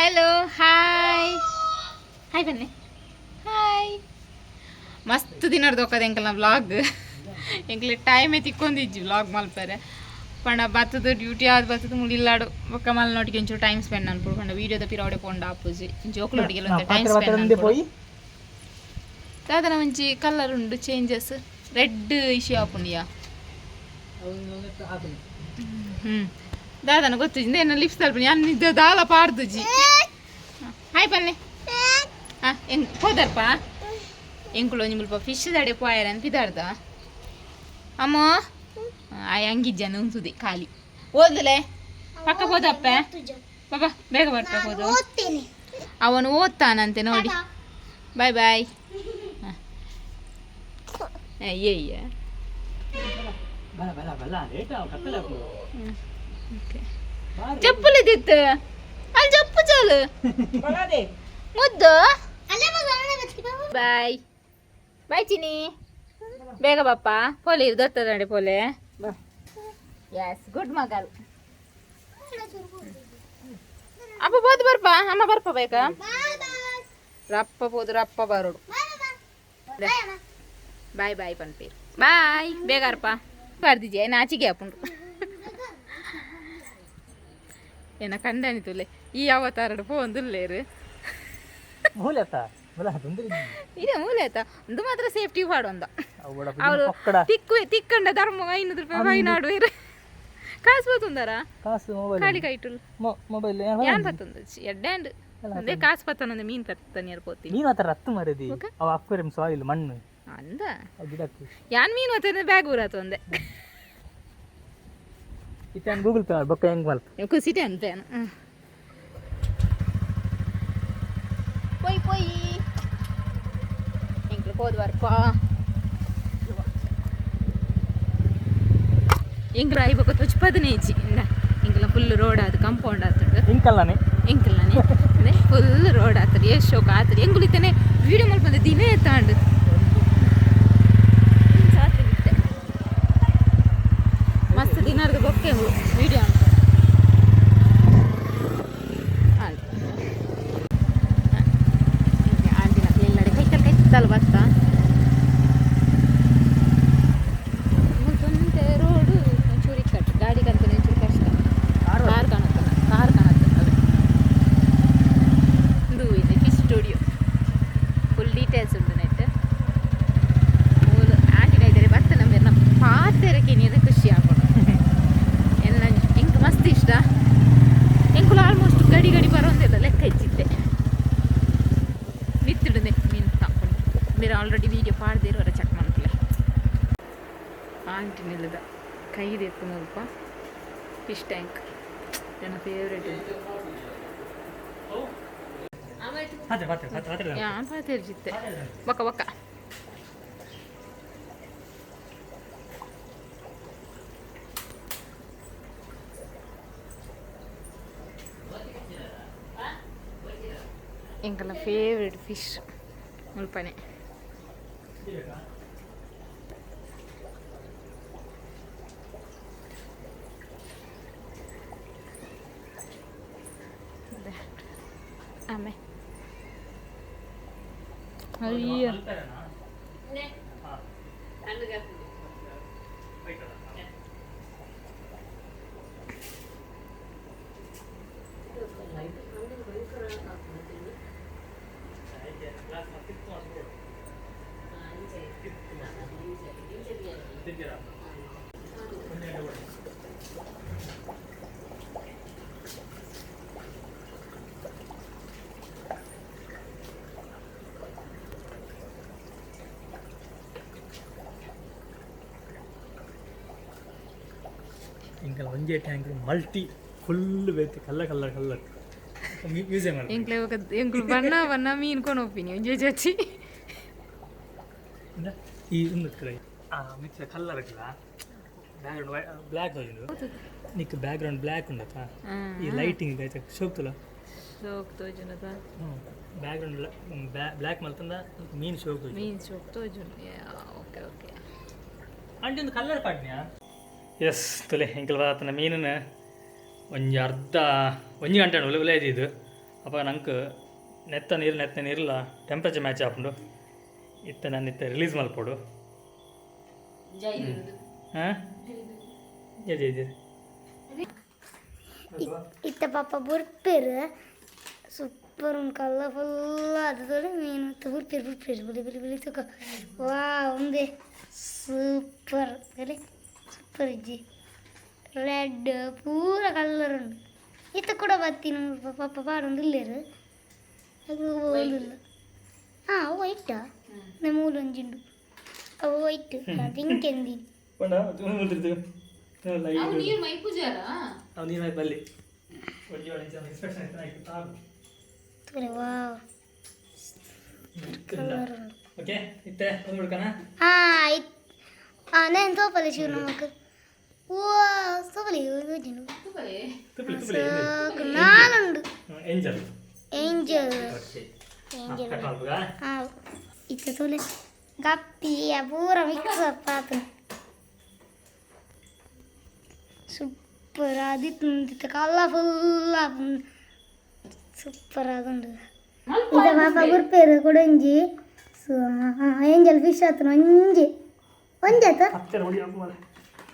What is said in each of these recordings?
Hello hi hi ಬನ್ನಿ. Hi ಮಸ್ತ್ ದಿನ ದೊಕ್ಕದ ನಾವು ವ್ಲಾಗ್ ಎಂಕ್ಲೆ ಟೈಮೇ ತಿಕ್ಕೊಂದಿಜ್ಜಿ ವ್ಲಾಗ್ ಮಲ್ಪರೆ. ಪಂಡ ಬತ್ತದ ಡ್ಯೂಟಿ ಆದ ಬತ್ತದ ಮುಗಿಲ್ಲಾಡು. ಬೊಕ್ಕ ಮಲ್ ನೋಟಿಗೆ ಒಂಚೂರು ಟೈಮ್ ಸ್ಪೆಂಡ್ ಅನ್ಪುಡು ಪಂಡ ವೀಡಿಯೋದ ಪಿರಾವಡೆ ಪೋಂಡ ಆಪುಜಿ ಜೋಕ್ಲೋಟಿಗೆ ಟೈಮ್ ಸ್ಪೆಂಡ್ ದಾದನ ಒಂಚಿ ಕಲರ್ ಉಂಡು ಚೇಂಜಸ್ ರೆಡ್ ಇಶ್ಯೂ ಆಪುಂಡಿಯಾ ಹ್ಮ್. ದಾದನ ಗೊತ್ತು ಏನು ಲಿಪ್ಸ್ ತಲ್ಪನಿ ಅನ್ನಿದ್ದ ದಾಲ ಪಾಡ್ದುಜಿ ಹಾಯ್ ಬನ್ನಿ ಹಾ ಹೆಂಗ್ ಹೋದರ್ಪ. ಎಂಕುಳು ನಿಮ್ಮಲ್ಪ ಫಿಶ್ ದಡೆ ಅಂತ ಅನ್ಪಿದಾರ್ದ ಅಮ್ಮ. ಆಯ್ ಹಂಗಿಜ್ಜನ ಉಂಸುದಿ ಖಾಲಿ. ಓದಲೆ? ಪಕ್ಕ ಹೋದಪ್ಪ? ಬಾಬಾ ಬೇಗ ಬರ್ತಾ ಹೋದು. ಅವನು ಓದ್ತಾನಂತೆ ನೋಡಿ. ಬಾಯ್ ಬಾಯ್ ಅಯ್ಯಯ್ಯ चप्पल दित अल चप्प चल। बना दे। मुद्द। अल बगाना बच्ची बाबू बाय बाय चीनी। बेगा पापा। फोले इधर तो नडे फोले यस गुड मगल अब बहुत बर पा हम बर पा बेगा। रप्प बोद रप्प बरोड। बाय बाय पनपीर बाय बेगा रपा कर दीजिए नाची गया पुंड എന്നെ കണ്ടാനിത്തൂല്ലേ ഈ അവതാരുടെ പോകുന്നില്ലേര് ಇದೆ ಮೂಲೆ ಆಯ್ತಾ ಒಂದು. ಮಾತ್ರ ಸೇಫ್ಟಿ ಪಾಡೊಂದ ಅವರು ತಿಕ್ಕು ತಿಕ್ಕಂಡ ಧರ್ಮ ಐನೂರು ರೂಪಾಯಿ ಫೈನ್ ಆಡುವರು ಕಾಸು ಬತ್ತುಂದಾರ? ಕಾಳಿ ಕಾಯಿಟುಲ್ ಮೊಬೈಲ್ ಯಾನ್ ಏನ್ ಬತ್ತೊಂದು? ಎಡ್ಡ್ಯಾಂಡ್ ಅದೇ ಕಾಸು ಪತ್ತನೊಂದು ಮೀನ್ ಪತ್ತನ ಇರ್ಬೋದು ಮೀನ್ ಮಾತ್ರ ರತ್ತು ಮರದಿ. ಅವ ಅಕ್ವೇರಿಯಂ ಸಾಯಿಲ್ ಮಣ್ಣು. ಅಂದ? ಯಾನ್ ಮೀನ್ ಹೊತ್ತಂದ್ರೆ ಬ್ಯಾಗ್ ಊರಾತು ಒಂದೇ. ಇತ್ತ ಗೂಗಲ್ ಪೇ ಬೊಕ್ಕ ಹೆಂಗ್ ಮಲ್ಪ ಕುಸಿಟೆ ಅಂತೇನು ಪೊಯ್ ಪೊಯ್ ಎಂಕ್ಲು ಹೋದ್ವಾರಪ್ಪ ಎಂಕ್ಲು ಐಬಕ್ಕ ತುಚ್ಚ ಪದಿನೈಜಿ ಇಂದ ಎಂಕ್ಲ ಫುಲ್ ರೋಡ್ ಆದ್ ಕಂಪೌಂಡ್ ಆತುಂಡು ಹಿಂಕಲ್ಲನೆ ಎಂಕ್ಲನೆ ಅದೇ ಫುಲ್ ರೋಡ್ ಆತರಿ ಎಷ್ಟು ಶೋಕ ಆತರಿ ಎಂಗುಲು ಇತ್ತನೆ ವಿಡಿಯೋ ಮಲ್ಪಂದ ದಿನ ಎತ್ತಾಂಡು でも無理 ತಕೊಂಡು ಬೇರೆ ಆಲ್ರೆಡಿ ವೀಡಿಯೋ ಪಾಡ್ದಿರೋರ ಚೆಕ್ ಮಾಡ್ತಲೆ ಆಂಟಿ ನಿಲ್ಲದ ಕೈದು ಎತ್ತು ಸ್ವಲ್ಪ ಫಿಶ್ ಟ್ಯಾಂಕ್ ನನ್ನ ಫೇವ್ರೇಟ್ ಉಂಟು ಹಾತೆ ಹಾತೆ ಹಾತೆ ಹಾತೆ ಯಾನ್ ಪಾತೆರ್ಜಿತ್ತೆ ಬಕ್ಕ ಬಕ್ಕ ಎಂಕಲ್ಲ ಫೇವ್ರೇಟ್ ಫಿಶ್ ಮುಲ್ಪನೆ Amén. Javier. ಇಂಕಲ್ಲ ಒಂದೇ ಟ್ಯಾಂಕ್ ಮಲ್ಟಿ ಫುಲ್ ಬೇತಿ ಕಲ್ಲ ಕಲ್ಲರ್ ಕಲ್ಲರ್ ಮ್ಯೂಸಿಯಂ ಮಾಡಿ ಎಂಕ್ಲೆ ఒక ಎಂಕ್ಲು ಬಣ್ಣ ಬಣ್ಣ ಮೀನ್ ಕೊಂಡು ಹೋಗ್ತೀನಿ ಒಂಜೆ ಚಚ್ಚಿ ಇಂದ ಈ ಒಂದು ಕಡೆ ಆ ಮಿಕ್ಸ್ ಕಲ್ಲರ್ ಇರ್ತದ ಬ್ಯಾಕ್ಗ್ರೌಂಡ್ ಬ್ಲ್ಯಾಕ್ ಹೋಗಿದ್ದು ನಿಕ್ ಬ್ಯಾಕ್ಗ್ರೌಂಡ್ ಬ್ಲ್ಯಾಕ್ ಉಂಡತ್ತ ಈ ಲೈಟಿಂಗ್ ಆಯ್ತಾ ಶೋಕ್ತಲ್ಲ ಸೋಕ್ ತೋಜುನದ ಹ್ಞೂ ಬ್ಯಾಕ್ಗ್ರೌಂಡ್ ಬ್ಲ್ಯಾಕ್ ಮಲ್ತಂದ ಮೀನು ಶೋಕ್ ಮೀನ್ ಸೋಕ್ ತೋಜುನ ಓಕೆ ಓಕೆ ಅಂಟಿ ಒಂದು ಕಲ್ಲರ್ ಪಾಡ್ನ್ಯಾ ಎಸ್ ತುಲೆ ಎಂಕಲ್ ಬಾತನ ಮೀನನ್ನ ಒಂಜಿ ಅರ್ಧ ಒಂಜಿ ಗಂಟೆ ಒಲೆ ಒಲೆ ಇದು ಅಪ್ಪ ನಂಗೆ ನೆತ್ತ ನೀರು ನೆತ್ತ ನೀರಿಲ್ಲ ಟೆಂಪ್ರೇಚರ್ ಮ್ಯಾಚ್ ಹಾಕೊಂಡು ಇತ್ತ ನಾನು ಇತ್ತ ರಿಲೀಸ್ ಮಲ್ಪೋಡು. ಹಾಂ? ಇದೆ ಇದೆ ಇತ್ತ ಪಾಪ ಬುರ್ಪೇರು ಸೂಪರ್ ಒಂದು ಕಲರ್ಫುಲ್ ಅದು ಮೀನು ಬುರ್ಪೇರು ಬುರ್ಪೇರು ಬಿಳಿ ಬಿಳಿ ಬಿಳಿ ತುಕ ವಾ ಒಂದೇ ಸೂಪರ್ ಅರೆ ಸೂಪರ್ ಇಜ್ಜಿ ರೆಡ್ ಪೂರ ಕಲರ್ ಉಂಡು ಇತ್ತ ಕೂಡ ಬತ್ತೀನಿ ಪಾಪ ಪಾಡೊಂದು ಇಲ್ಲೇರು ಅದು ಓದಿಲ್ಲ ಹಾಂ ಅವು ವೈಟಾ ನಮ್ಮ ಮೂಲೊಂಜಿಂಡು ಅವು ವೈಟ್ ತಿಂಕೆಂದಿ ಅವು ನೀರು ಮೈ ಪೂಜಾರ ಅವ್ನು ನೀನು ಬಲ್ಲಿ ಒಂಜಿ ಒಳ್ಳೆ ಇನ್ಸ್ಪೆಕ್ಷನ್ ಆಯ್ತು నాలుగు ఏంజల్ ఏంజల్ ఇట్లా చూలే గప్పి పూర మిక్స్ పాత సూపర్ అది కలర్ఫుల్లా సూపర్ అది ఉండు ఇది మా పగురు పేరు కూడా ఉంది ఏంజల్ ఫిష్ అతను ఉంది ఉంది అత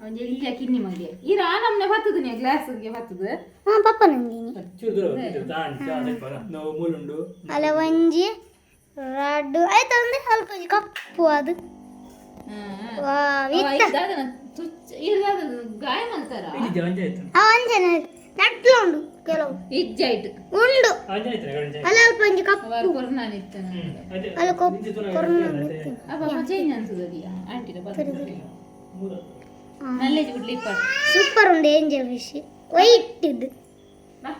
ಅವ್ನು ಎಲ್ಲಿ ಕಿನ್ನಿ ಮಗಿಯ ಇರ ನಮ್ಮನೆ ಬರ್ತದ ನೀವು ಗ್ಲಾಸ್ಗೆ ಬರ್ತದ ಹಾ ಪಪ್ಪ ನಂದಿನಿ. ಒಂಜಿ ರಡ್ಡು. ಆಯ್ತು ಅಂದ್ರೆ ಸ್ವಲ್ಪ ಕಪ್ಪು ಅದು. ಗಾಯ ಮಾಡ್ತಾರ? ಅಂಜನ ನಟ್ಲು ಉಂಡು ಕೆಲವು. ಇಜ್ಜಾಯ್ತು ಉಂಡು. ಅಲ್ಲ ಅಲ್ಪ ಒಂಜಿ ಕಪ್ಪು. ಅವರು ಕೊರೋನಾ ನಿತ್ತ ಅಲ್ಲ ಕಪ್ಪು ಕೊರೋನಾ. ಅಪ್ಪ ಚೇಂಜ್ ಅನ್ಸದಲ್ಲ ಆಂಟಿನ ಬರ್ತದೆ ನಲ್ಲೇಜ್ ಬಿಡ್ಲಿ ಇಪ್ಪಾಡು ಸೂಪರ್ ಉಂಡು ಏಂಜಲ್ ಫಿಶ್ ವೈಟ್ ಇದು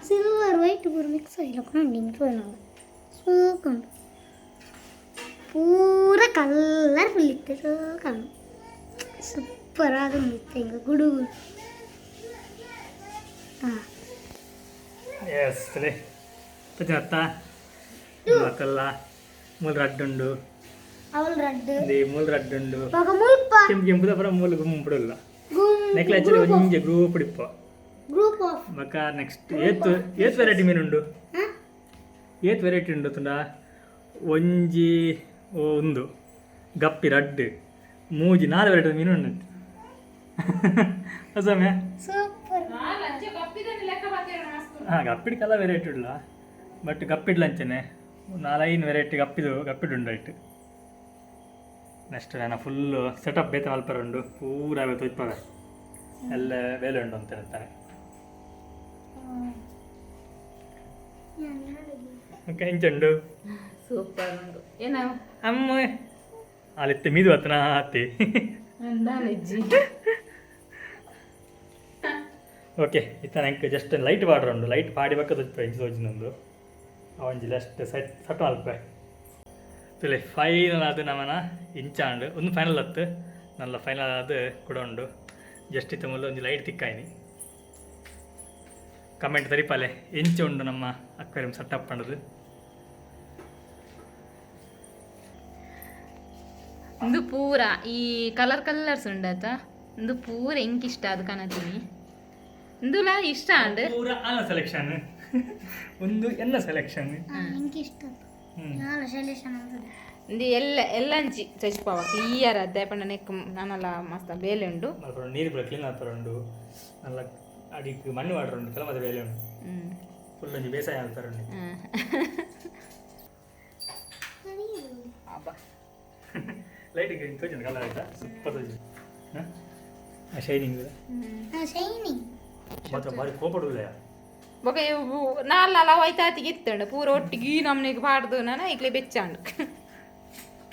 ಸಿಲ್ವರ್ ವೈಟ್ ಪೂರ ಮಿಕ್ಸ್ ಆಗಿಲ್ಲ ಕೊಂಡಿಂಗ್ ತೋನಲ್ಲ ಸೂಪರ್ ಉಂಡು ಪೂರ ಕಲರ್ಫುಲ್ ಇತ್ತು ಸೂಕಂಡು ಸೂಪರ್ ಆಗುಂಡು ಇತ್ತು ಹಿಂಗೆ ಗುಡುಗು ಹಾಂ ಎಸ್ ಸರಿ ಪತಿನತ್ತ ಮಕ್ಕಲ್ಲ ಮೂಲ ರಡ್ಡುಂಡು ಅವಳು ರಡ್ಡು ఇది మూల రడ్డు ఉండు ಮಗ ಮುಲ್ಪ ಕೆಂಪು ಕೆಂಪುದ ಪರ ಮೂಲ ಗುಂಪುಡಲ್ಲ ನೆಕ್ಲ ಹಚ್ಚಲಿ ಒಂಜೆ ಗ್ರೂಪ್ ಡಿಪ್ಪ ಗ್ರೂಪ್ ಆಫ್ ಬಕ ನೆಕ್ಸ್ಟ್ ಏತ್ ಏತ್ ವೆರೈಟಿ ಮೀನು ಉಂಡು ಹಾಂ? ಏತ್ ವೆರೈಟಿ ಉಂಡು ತುಂಡ? ಒಂಜಿ ಓ ಒಂದು. ಗಪ್ಪಿ ರಡ್ಡು. ಮೂಜಿ ನಾಲ್ ವೆರೈಟಿ ಮೀನು ಉಂಡು ಅಸಮೆ ಹಾಂ ಗಪ್ಪಿಡ್ ಕಲ ವೆರೈಟಿ ಉಳ್ಳ ಬಟ್ ಗಪ್ಪಿಡ್ಲ ಅಂಚನೆ. ನಾಲೈನು ವೆರೈಟಿ ಗಪ್ಪಿದು ಗಪ್ಪಿಡು ಉಂಡು ಐಟ್ ನೆಕ್ಸ್ಟ್ ನಾನು ಫುಲ್ಲು ಸೆಟಪ್ ಬೇತ ಮಲ್ಪರ ಉಂಡು. ಪೂರ ಬೇತ ಇಪ್ಪವೆ ಎಲ್ಲ ಬೇಲೆ ಉಂಡು ಅಂತ ಹೇಳ್ತಾನೆ ಕೆಂಚಂಡು ಸೂಪರ್ ಉಂಡು ಏನೋ? ಅಮ್ಮ. ಅಲ್ಲಿತ್ತೆ ಮೀದು ಹತ್ತನ ಹತ್ತಿ ನಾಲೆಜ್ಜಿ ಓಕೆ ಇತ್ತ ನಂಗೆ ಜಸ್ಟ್ ಲೈಟ್ ಪಾಡ್ರ ಉಂಡು ಲೈಟ್ ಪಾಡಿ ಇಂಚು ತೋಜಿನೊಂದು ಅವಂಜಿ ಜಸ್ಟ್ ಸೆಟ್ ಸಟ್ ಅಲ್ಪ ತುಲೆ ಫೈನಲ್ ಅದು ನಮ್ಮನ ಇಂಚಾಂಡು ಒಂದು ಫೈನಲ್ ಹತ್ತು. ನಲ್ಲ ಫೈನಲ್ ಅದು ಕೂಡ ಉಂಡು ಜಸ್ಟ್ ಇತ್ತ ಮೊದಲು ಒಂದು ಲೈಟ್ ತಿಕ್ಕಾಯಿನಿ. ಕಮೆಂಟ್ ತರಿಪಾಲೆ ಎಂಚು ಉಂಡು ನಮ್ಮ ಅಕ್ವೇರಿಯಂ ಸೆಟಪ್ ಪಂಡದು ಇಂದು ಪೂರ ಈ ಕಲರ್ ಕಲರ್ಸ್ ಉಂಡತ? ಇಂದು ಪೂರ ಇಷ್ಟ ಅದು ಕಾಣತೀನಿ. ಇಂದುಲ ಇಷ್ಟ ಅಂಡ್? ಪೂರ ಆನ ಸೆಲೆಕ್ಷನ್ ಒಂದು ಎನ್ನ ಸೆಲೆಕ್ಷನ್ ಎಂಕಿಷ್ಟ ಹ್ಞೂ ಸೆಲೆಕ್ಷನ್ ಅಂತದೆ ಇಂದು ಎಲ್ಲ ಎಲ್ಲಂಚಿ ಚಚ್ಪಾವ ಕ್ಲಿಯರ್ ಅದ್ದೆ ಪಂಡ ನೆಕ್ ನಾನಲ್ಲ ಮಸ್ತ ಬೇಲೆ ಉಂಡು. ಮಲ್ಪರ ನೀರು ಕೂಡ ಕ್ಲೀನ್ ಆಗ್ತಾರೆ ಉಂಡು ನಲ್ಲ ಅಡಿಗೆ ಮಣ್ಣು ವಾಟರ್ ಉಂಡು ಕೆಲ ಮತ್ತೆ ಬೇಲೆ ಉಂಡು ಫುಲ್ ಅಂಜಿ ಬೇಸಾಯ ಆಗ್ತಾರೆ ಉಂಡು. ಲೈಟಿಗೆ ತೋಚಿನ ಕಲರ್ ಆಯ್ತಾ? ಸೂಪರ್ ಆ ಶೈನಿಂಗ್ ಶೈನಿಂಗ್ ಮಾತ್ರ ಭಾರಿ ಕೋಪಡುಲ್ಲ ಬೊಕ ನಾಲ್ ನಾಲ್ ಹೋಯ್ತಾತಿಗೆ ಇತ್ತಂಡು. ಪೂರ ಒಟ್ಟಿಗೆ ನಮ್ನಿಗೆ ಪಾಡ್ದು ನಾನು ಈಗಲೇ ಬೆಚ್ಚಾಂಡು